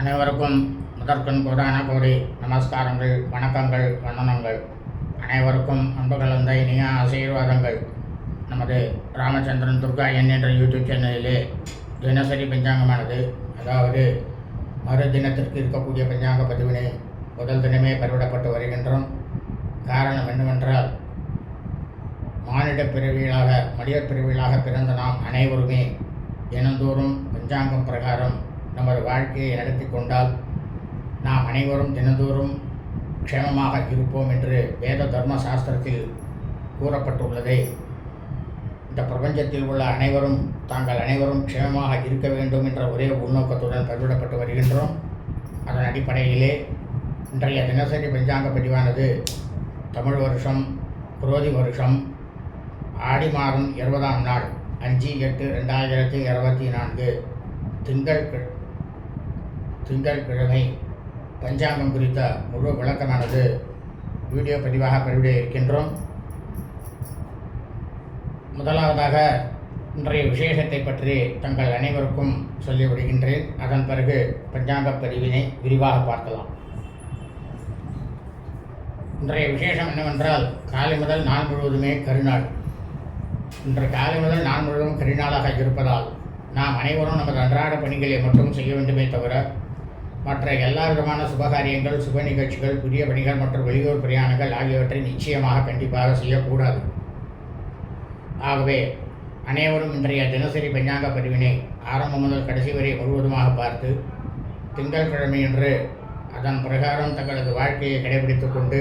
அனைவருக்கும் முதற்கண் கூடான கோடி நமஸ்காரங்கள் வணக்கங்கள் வந்தனங்கள். அனைவருக்கும் அன்பு கலந்த இனிய ஆசீர்வாதங்கள். நமது ராமச்சந்திரன் துர்கா என் என்ற யூடியூப் சேனலிலே தினசரி பஞ்சாங்கமானது. அதாவது மறு தினத்திற்கு இருக்கக்கூடிய பஞ்சாங்க பதிவினை முதல் தினமே பதிவிடப்பட்டு வருகின்றோம். காரணம் என்னவென்றால் மானிட பிறவிகளாக மனித பிறவிகளாக பிறந்த நாம் அனைவருமே தினந்தோறும் பஞ்சாங்கம் பிரகாரம் நமது வாழ்க்கையை நடத்தி கொண்டால் நாம் அனைவரும் தினந்தோறும் க்ஷேமமாக இருப்போம் என்று வேத தர்ம சாஸ்திரத்தில் கூறப்பட்டுள்ளதை இந்த பிரபஞ்சத்தில் உள்ள அனைவரும் தாங்கள் அனைவரும் க்ஷேமமாக இருக்க வேண்டும் என்ற ஒரே உள்நோக்கத்துடன் பதிவிடப்பட்டு வருகின்றோம். அதன் அடிப்படையிலே இன்றைய தினசரி பஞ்சாங்க பதிவானது தமிழ் வருஷம் குரோதி வருஷம் ஆடி மாதம் இருபதாம் நாள் அஞ்சு எட்டு ரெண்டாயிரத்தி இருபத்தி நான்கு திங்கள் திங்கட்கிழமை பஞ்சாங்கம் குறித்த முழு விளக்கமானது வீடியோ பதிவாக பதிவிட இருக்கின்றோம். முதலாவதாக இன்றைய விசேஷத்தை பற்றி தங்கள் அனைவருக்கும் சொல்லிவிடுகின்றேன் அதன் பிறகு பஞ்சாங்க பதிவினை விரிவாக பார்க்கலாம். இன்றைய விசேஷம் என்னவென்றால் காலை முதல் நாள் முழுவதுமே கருநாள். இன்று காலை முதல் நாள் முழுவதும் கரிநாளாக இருப்பதால் நாம் அனைவரும் நமது அன்றாட பணிகளை மட்டும் செய்ய வேண்டுமே தவிர மற்ற எல்லா விதமான சுபகாரியங்கள் சுப நிகழ்ச்சிகள் புதிய பணிகள் மற்றும் வெளியூர் பிரயாணங்கள் ஆகியவற்றை நிச்சயமாக கண்டிப்பாக செய்யக்கூடாது. ஆகவே அனைவரும் இன்றைய தினசரி பஞ்சாங்க பதிவினை ஆரம்பம் முதல் கடைசி வரை முழுவதுமாக பார்த்து திங்கட்கிழமையன்று அதன் பிரகாரம் தங்களது வாழ்க்கையை கடைபிடித்து கொண்டு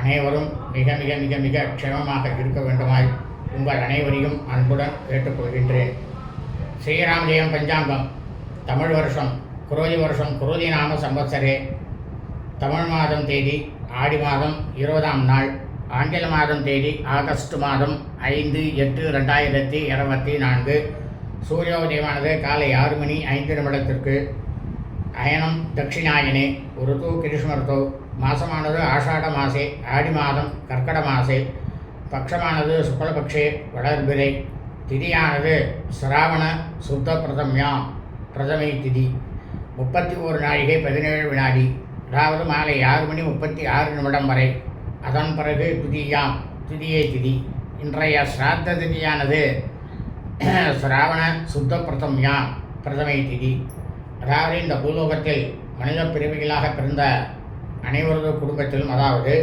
அனைவரும் மிக மிக மிக மிக க்ஷமமாக இருக்க வேண்டுமாய் உங்கள் அனைவரையும் அன்புடன் கேட்டுக்கொள்கின்றேன். ஸ்ரீராமஜெயம் பஞ்சாங்கம் தமிழ் வருஷம் குரோதி வருஷம் குரோதி நாம சம்பத்சரே. தமிழ் மாதம் தேதி ஆடி மாதம் இருபதாம் நாள். ஆங்கில மாதம் தேதி ஆகஸ்ட் மாதம் ஐந்து எட்டு ரெண்டாயிரத்தி இருபத்தி நான்கு. சூரியோதயமானது காலை ஆறு மணி ஐந்து நிமிடத்திற்கு. அயனம் தட்சிணாயனே உருது கிருஷ்ண மாசமானது ஆஷாட மாசே ஆடி மாதம் கர்க்கட மாசே. பக்ஷமானது சுக்லபக்ஷே வளர்பிரை திதியானது சிராவண சுத்த பிரதம்யாம் பிரதமை திதி. முப்பத்தி ஓரு நாழிகை பதினேழு வினாடி அதாவது மாலை ஆறு மணி முப்பத்தி ஆறு நிமிடம் வரை. அதன் பிறகு துதியாம். துதியே திதி. இன்றைய சிராத்த திதியானது சிராவண சுத்த பிரதம்யாம் பிரதமை திதி. அதாவது இந்த பூலோகத்தில் மனித பிரிவுகளாக பிறந்த அனைவரது குடும்பத்திலும் அதாவது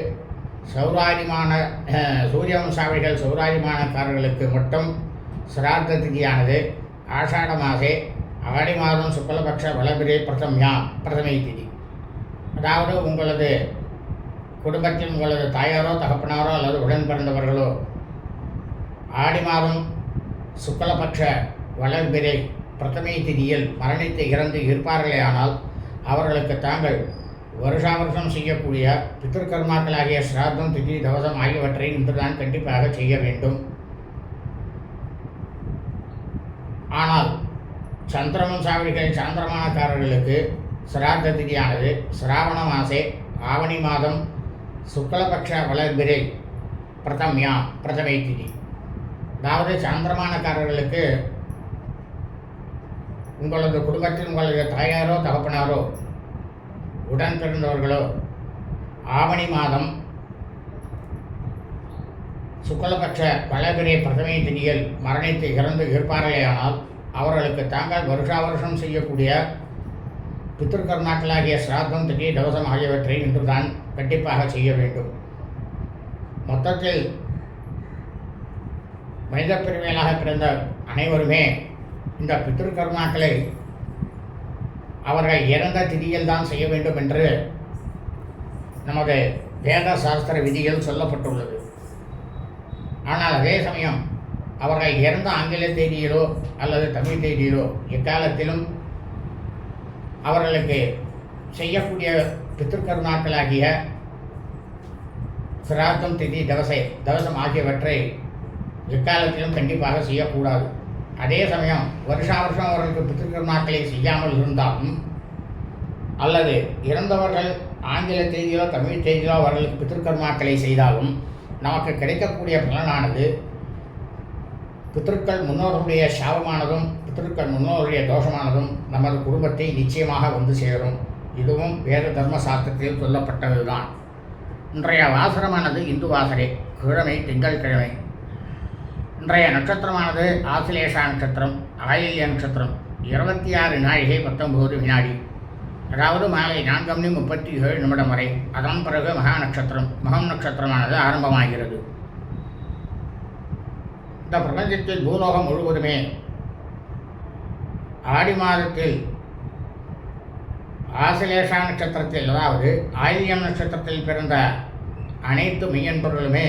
சௌராரிமான சூரிய வம்சாவிகள் சௌராரிமானக்காரர்களுக்கு மட்டும் சிராத்த திதியானது. ஆஷாட மாசே ஆடி மாதம் சுக்லபக்ஷ வளபிரே பிரதம்யா பிரதமை திதி. அதாவது உங்களது குடும்பத்தில் உங்களது தாயாரோ தகப்பனாரோ அல்லது உடன் பிறந்தவர்களோ ஆடி மாதம் சுக்லபக்ஷ வளர்பிறை பிரதமை திதியில் மரணித்து இறந்து இருப்பார்களேயானால் அவர்களுக்கு தாங்கள் வருஷா வருஷம் செய்யக்கூடிய பித்திருக்கர்மாக்களாகிய சிராத்தம் திதி தவசம் ஆகியவற்றை இன்றுதான் கண்டிப்பாக செய்ய வேண்டும் ஆனால் சந்திரமம் சாவடிகள் சாந்திரமானக்காரர்களுக்கு சிராத்த திதியானது சிராவண மாசே ஆவணி மாதம் சுக்லபக்ஷ வளர்பிறை பிரதம்யா பிரதமை திதி. அதாவது சாந்திரமானக்காரர்களுக்கு உங்களது குடும்பத்தில் உங்களது தாயாரோ தகப்பனாரோ உடன் பிறந்தவர்களோ ஆவணி மாதம் சுக்லபட்ச வளபிரை பிரதமை திதியில் மரணித்து இறந்து இருப்பார்களேயானால் அவர்களுக்கு தாங்கள் வருஷா வருஷம் செய்யக்கூடிய பித்திருக்கர்மாக்களாகிய சிராத்தம் திட்டி தவசம் ஆகியவற்றை இன்றுதான் கண்டிப்பாக செய்ய வேண்டும். மொத்தத்தில் மனித பெருமையிலாக பிறந்த அனைவருமே இந்த பித்திருக்கர்மாக்களை அவர்கள் இறந்த திதியில் தான் செய்ய வேண்டும் என்று நமது வேத சாஸ்திர விதியில் சொல்லப்பட்டுள்ளது. ஆனால் அதே சமயம் அவர்கள் இறந்த ஆங்கில செய்தியிலோ அல்லது தமிழ் செய்தியிலோ எக்காலத்திலும் அவர்களுக்கு செய்யக்கூடிய பித்திருக்கருணாக்களாகிய சிராத்தம் திதி தவசை தவசம் ஆகியவற்றை எக்காலத்திலும் கண்டிப்பாக செய்யக்கூடாது. அதே சமயம் வருஷா வருஷம் அவர்களுக்கு பித்திருக்கருணாக்களை செய்யாமல் இருந்தாலும் அல்லது இறந்தவர்கள் ஆங்கில தேதியிலோ தமிழ் செய்தியிலோ அவர்களுக்கு பித்திருக்கருணாக்களை செய்தாலும் நமக்கு கிடைக்கக்கூடிய பலனானது பித்திருக்கள் முன்னோர்களுடைய சாபமானதும் பித்திருக்கள் முன்னோருடைய தோஷமானதும் நமது குடும்பத்தை நிச்சயமாக வந்து சேரும். இதுவும் வேத தர்ம சாஸ்திரத்தில் சொல்லப்பட்டதுதான். இன்றைய வாசரமானது இந்து வாசரே கிழமை. திங்கள்கிழமை இன்றைய நட்சத்திரமானது ஆசிலேஷா நட்சத்திரம் ஆயில்ய நட்சத்திரம் இருபத்தி ஆறு நாழிகை பத்தொன்பது வினாடி. அதாவது மாலை நான்கு மணி முப்பத்தி ஏழு நிமிடம் வரை. அதன் பிறகு மகா நட்சத்திரம் மகம் நட்சத்திரமானது ஆரம்பமாகிறது. இந்த பிரபஞ்சத்தில் பூலோகம் முழுவதுமே ஆடி மாதத்தில் ஆசிலேஷா நட்சத்திரத்தில் அதாவது ஆயில்யம் நட்சத்திரத்தில் பிறந்த அனைத்து மெய்யன்பர்களுமே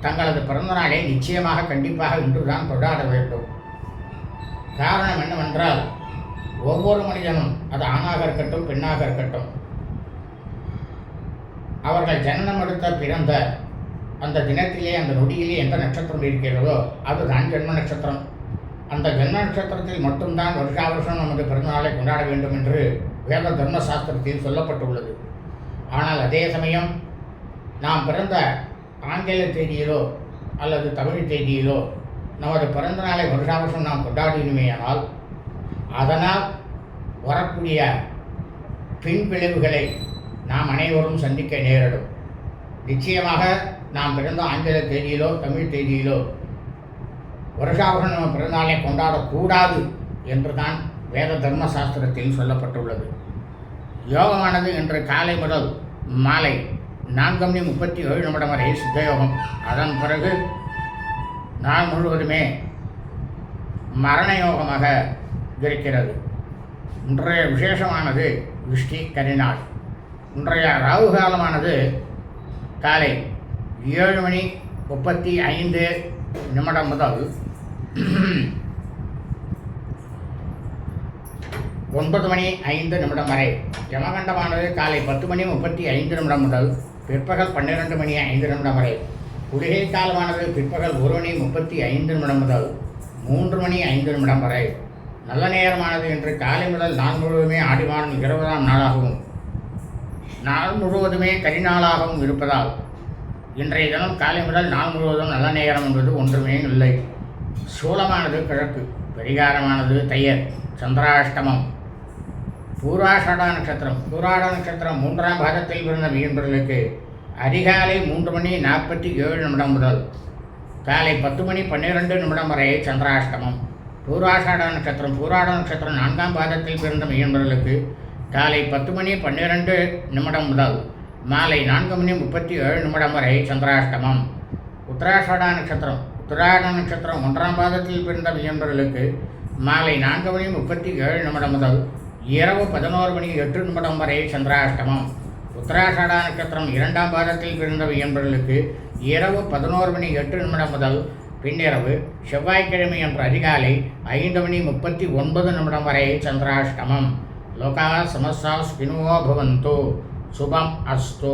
தங்களது பிறந்த நாளை நிச்சயமாக கண்டிப்பாக இன்றுதான் கொண்டாட வேண்டும். காரணம் என்னவென்றால் ஒவ்வொரு மனிதனும் அது ஆணாக இருக்கட்டும் பெண்ணாக இருக்கட்டும் அவர்கள் ஜனனம் எடுத்த பிறந்த அந்த தினத்திலே அந்த நொடியிலே எந்த நட்சத்திரம் இருக்கிறதோ அதுதான் ஜென்ம நட்சத்திரம். அந்த ஜென்ம நட்சத்திரத்தில் மட்டும்தான் வருஷா வருஷம் நமது பிறந்தநாளை கொண்டாட வேண்டும் என்று வேத தர்ம சாஸ்திரத்தில் சொல்லப்பட்டுள்ளது. ஆனால் அதே சமயம் நாம் பிறந்த ஆங்கில தேதியிலோ அல்லது தமிழ் தேதியிலோ நமது பிறந்த நாளை வருஷா வருஷம் நாம் கொண்டாடினுமேயானால் அதனால் வரக்கூடிய பின் விளைவுகளை நாம் அனைவரும் சந்திக்க நேரிடும். நிச்சயமாக நாம் பிறந்த ஆங்கில தேதியிலோ தமிழ் தேதியிலோ வருஷாவரம் நம்ம பிறந்தாலே கொண்டாடக்கூடாது என்று தான் வேத தர்ம சாஸ்திரத்தில் சொல்லப்பட்டுள்ளது. யோகமானது இன்று காலை முதல் மாலை நான்கு மணி முப்பத்தி ஏழு நிமிடம் வரை சித்தயோகம். அதன் பிறகு நாள் முழுவதுமே மரண யோகமாக இருக்கிறது. இன்றைய விசேஷமானது விஷ்டி கரிநாள். இன்றைய ராகு காலமானது காலை ஏழு மணி முப்பத்தி ஐந்து நிமிடம் முதல் ஒன்பது மணி ஐந்து நிமிடம் வரை. யமகண்டமானது காலை பத்து மணி முப்பத்தி ஐந்து நிமிடம் முதல் பிற்பகல் பன்னிரெண்டு மணி ஐந்து நிமிடம் வரை. குளிகை காலமானது பிற்பகல் ஒரு மணி முப்பத்தி ஐந்து நிமிடம் முதல் மூன்று மணி ஐந்து நிமிடம் வரை. நல்ல நேரமானது இன்று காலை முதல் நாள் முழுவதுமே ஆடிவானும் இருபதாம் நாளாகவும் நாள் முழுவதுமே கரிநாளாகவும் இருப்பதால் இன்றைய தினம் காலை முதல் நாள் முழுவதும் நல்ல நேரம் என்பது ஒன்றுமே இல்லை. சூலமானது கிழக்கு பரிகாரமானது தையர் சந்திராஷ்டமம். பூர்வாஷாடா நட்சத்திரம் பூராட நட்சத்திரம் மூன்றாம் பாதத்தில் பிறந்த மீன்பர்களுக்கு அதிகாலை மூன்று மணி நாற்பத்தி ஏழு நிமிடம் முதல் காலை பத்து மணி பன்னிரெண்டு நிமிடம் வரை சந்திராஷ்டமம். பூராஷாட நட்சத்திரம் பூராட நட்சத்திரம் நான்காம் பாதத்தில் பிறந்த மீன்பர்களுக்கு காலை பத்து மணி பன்னிரெண்டு நிமிடம் முதல் மாலை நான்கு மணி முப்பத்தி ஏழு நிமிடம் வரை சந்திராஷ்டமம். உத்தராஷடா நட்சத்திரம். உத்தராட நட்சத்திரம் ஒன்றாம் பாதத்தில் பிறந்த மீன்பர்களுக்கு மாலை நான்கு மணி முப்பத்தி ஏழு நிமிடம் முதல் இரவு பதினோரு மணி எட்டு நிமிடம் வரை சந்திராஷ்டமம். உத்தராஷடா நட்சத்திரம் இரண்டாம் பாதத்தில் பிறந்த என்பவர்களுக்கு இரவு பதினோரு மணி எட்டு நிமிடம் முதல் பின்னிரவு செவ்வாய்க்கிழமை என்ற அதிகாலை ஐந்து மணி முப்பத்தி ஒன்பது நிமிடம் வரை சந்திராஷ்டமம். லோகா சமஸ்தா ஸ்பினுவோ பவந்தோ. శుభం అస్తు